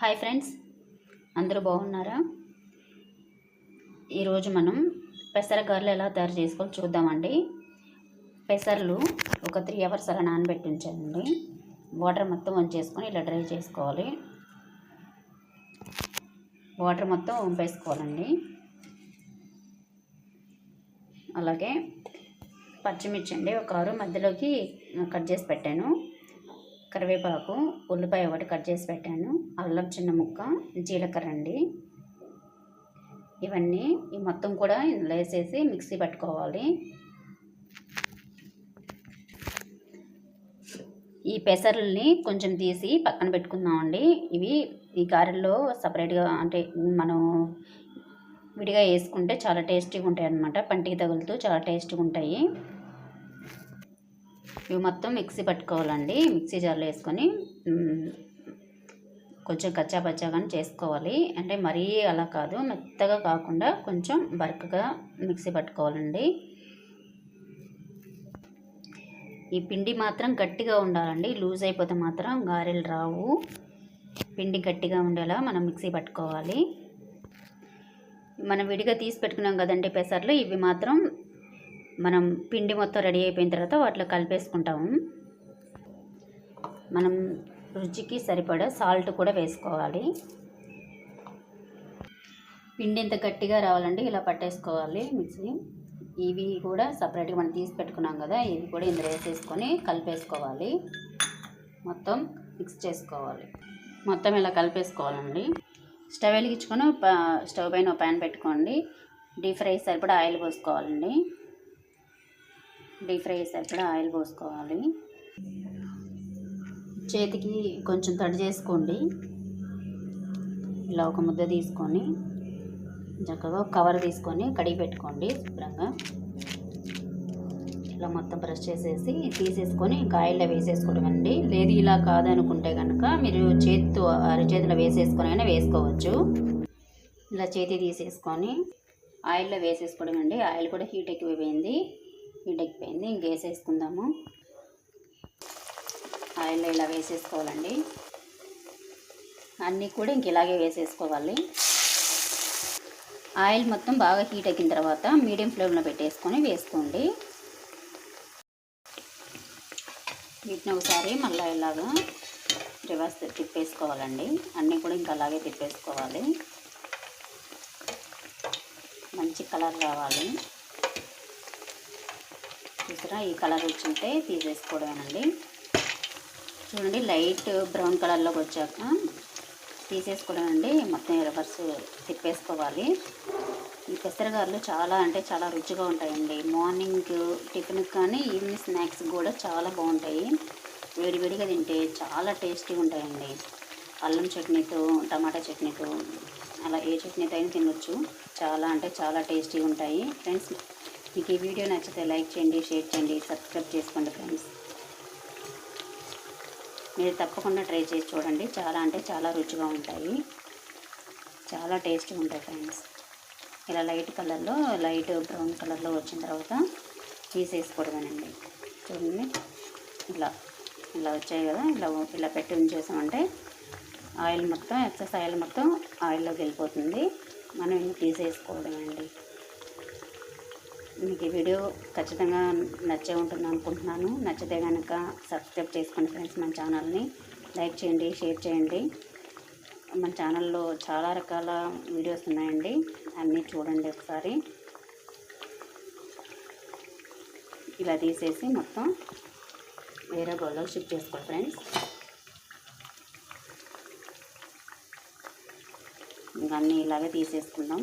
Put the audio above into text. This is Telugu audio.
హాయ్ ఫ్రెండ్స్ అందరూ బాగున్నారా? ఈరోజు మనం పెసర గారెలు ఎలా తయారు చేసుకోవాలో చూద్దామండి. పెసర్లు ఒక త్రీ అవర్స్ అలా నానబెట్టి ఉంచండి వాటర్ మొత్తం వంచేసుకొని ఇలా డ్రై చేసుకోవాలి. వాటర్ మొత్తం వంపేసుకోవాలండి. అలాగే పచ్చిమిర్చి అండి ఒక ఆరు మధ్యలోకి కట్ చేసి పెట్టాను. కరివేపాకు ఉల్లిపాయ ఒకటి కట్ చేసి పెట్టాను. అల్లం చిన్న ముక్క జీలకర్ర అండి. ఇవన్నీ ఈ మొత్తం కూడా ఇందులో వేసేసి మిక్సీ పట్టుకోవాలి. ఈ పెసరుల్ని కొంచెం తీసి పక్కన పెట్టుకుందామండి. ఇవి ఈ గారెల్లో సపరేట్గా అంటే మనం విడిగా వేసుకుంటే చాలా టేస్టీగా ఉంటాయి అన్నమాట పంటికి తగులుతూ చాలా టేస్టీగా ఉంటాయి. ఇవి మొత్తం మిక్సీ పట్టుకోవాలండి. మిక్సీ జార్లో వేసుకొని కొంచెం కచ్చా కానీ చేసుకోవాలి. అంటే మరీ అలా కాదు మెత్తగా కాకుండా కొంచెం బరకగా మిక్సీ పట్టుకోవాలండి. ఈ పిండి మాత్రం గట్టిగా ఉండాలండి. లూజ్ అయిపోతే మాత్రం గారెలు రావు. పిండి గట్టిగా ఉండేలా మనం మిక్సీ పట్టుకోవాలి. మనం విడిగా తీసి పెట్టుకున్నాం కదండి పెసర్లు ఇవి మాత్రం మనం పిండి మొత్తం రెడీ అయిపోయిన తర్వాత వాటిలో కలిపేసుకుంటాము. మనం రుచికి సరిపడా సాల్ట్ కూడా వేసుకోవాలి. పిండి ఎంత గట్టిగా రావాలండి ఇలా పట్టేసుకోవాలి మిక్సీ. ఇవి కూడా సపరేట్గా మనం తీసి పెట్టుకున్నాం కదా ఇవి కూడా ఇందులో వేసేసుకొని కలిపేసుకోవాలి. మొత్తం మిక్స్ చేసుకోవాలి. మొత్తం ఇలా కలిపేసుకోవాలండి. స్టవ్ వెలిగించుకొని స్టవ్ పైన ప్యాన్ పెట్టుకోండి. డీప్ ఫ్రై సరిపడా ఆయిల్ పోసుకోవాలండి. డీప్ ఫ్రై చేసేటప్పుడు ఆయిల్ పోసుకోవాలి. చేతికి కొంచెం తడి చేసుకోండి. ఇలా ఒక ముద్ద తీసుకొని చక్కగా కవర్ తీసుకొని కడిగి పెట్టుకోండి శుభ్రంగా. ఇలా మొత్తం బ్రష్ చేసేసి తీసేసుకొని ఆయిల్లో వేసేసుకోవడం అండి. లేదు ఇలా కాదనుకుంటే కనుక మీరు చేతితో అరచేతిలో వేసేసుకొని అయినా వేసుకోవచ్చు. ఇలా చేతి తీసేసుకొని ఆయిల్లో వేసేసుకోవడం అండి. ఆయిల్ కూడా హీట్ ఎక్కువైపోయింది. ఎక్కిపోయింది ఇంక వేసేసుకుందాము. ఆయిల్లో ఇలా వేసేసుకోవాలండి. అన్నీ కూడా ఇంక ఇలాగే వేసేసుకోవాలి. ఆయిల్ మొత్తం బాగా హీట్ ఎక్కిన తర్వాత మీడియం ఫ్లేమ్లో పెట్టేసుకొని వేసుకోండి. వీటిని ఒకసారి మళ్ళీ ఇలాగా రివర్స్ తిప్పేసుకోవాలండి. అన్నీ కూడా ఇంకా అలాగే తిప్పేసుకోవాలి. మంచి కలర్ రావాలి. చూసారా? ఈ కలర్ వచ్చింటే తీసేసుకోవడమేనండి. చూడండి లైట్ బ్రౌన్ కలర్లోకి వచ్చాక తీసేసుకోవడం అండి మొత్తం రివర్స్ తిప్పేసుకోవాలి. ఈ పెసరగారులు చాలా అంటే చాలా రుచిగా ఉంటాయండి. మార్నింగ్ టిఫిన్కి కానీ ఈవినింగ్ స్నాక్స్ కూడా చాలా బాగుంటాయి. వేడివేడిగా తింటే చాలా టేస్టీగా ఉంటాయండి. అల్లం చట్నీతో టమాటా చట్నీతో అలా ఏ చట్నీతో అయినా తినొచ్చు. చాలా అంటే చాలా టేస్టీగా ఉంటాయి. ఫ్రెండ్స్ మీకు ఈ వీడియో నచ్చితే లైక్ చేయండి షేర్ చేయండి సబ్స్క్రైబ్ చేసుకోండి ఫ్రెండ్స్. మీరు తప్పకుండా ట్రై చేసి చూడండి. చాలా అంటే చాలా రుచిగా ఉంటాయి. చాలా టేస్టీగా ఉంటాయి ఫ్రెండ్స్. ఇలా లైట్ కలర్లో లైట్ బ్రౌన్ కలర్లో వచ్చిన తర్వాత తీసేసుకోవడమేనండి. చూడండి. ఇలా ఇలా వచ్చాయి కదా. ఇలా ఇలా పెట్టి ఉంచేసామంటే ఆయిల్ మొత్తం ఎక్సెస్ ఆయిల్ మొత్తం ఆయిల్లోకి వెళ్ళిపోతుంది. మనం ఇన్ని తీసేసుకోవడమేండి మీకు ఈ వీడియో ఖచ్చితంగా నచ్చే ఉంటుంది అనుకుంటున్నాను. నచ్చితే కనుక సబ్స్క్రైబ్ చేసుకోండి ఫ్రెండ్స్ మన ఛానల్ని లైక్ చేయండి షేర్ చేయండి. మన ఛానల్లో చాలా రకాల వీడియోస్ ఉన్నాయండి. అన్నీ చూడండి ఒకసారి. ఇలా తీసేసి మొత్తం వేరే బౌల్లో షిఫ్ట్ చేసుకోండి ఫ్రెండ్స్ ఇంకా అన్నీ ఇలాగే తీసేసుకుందాం.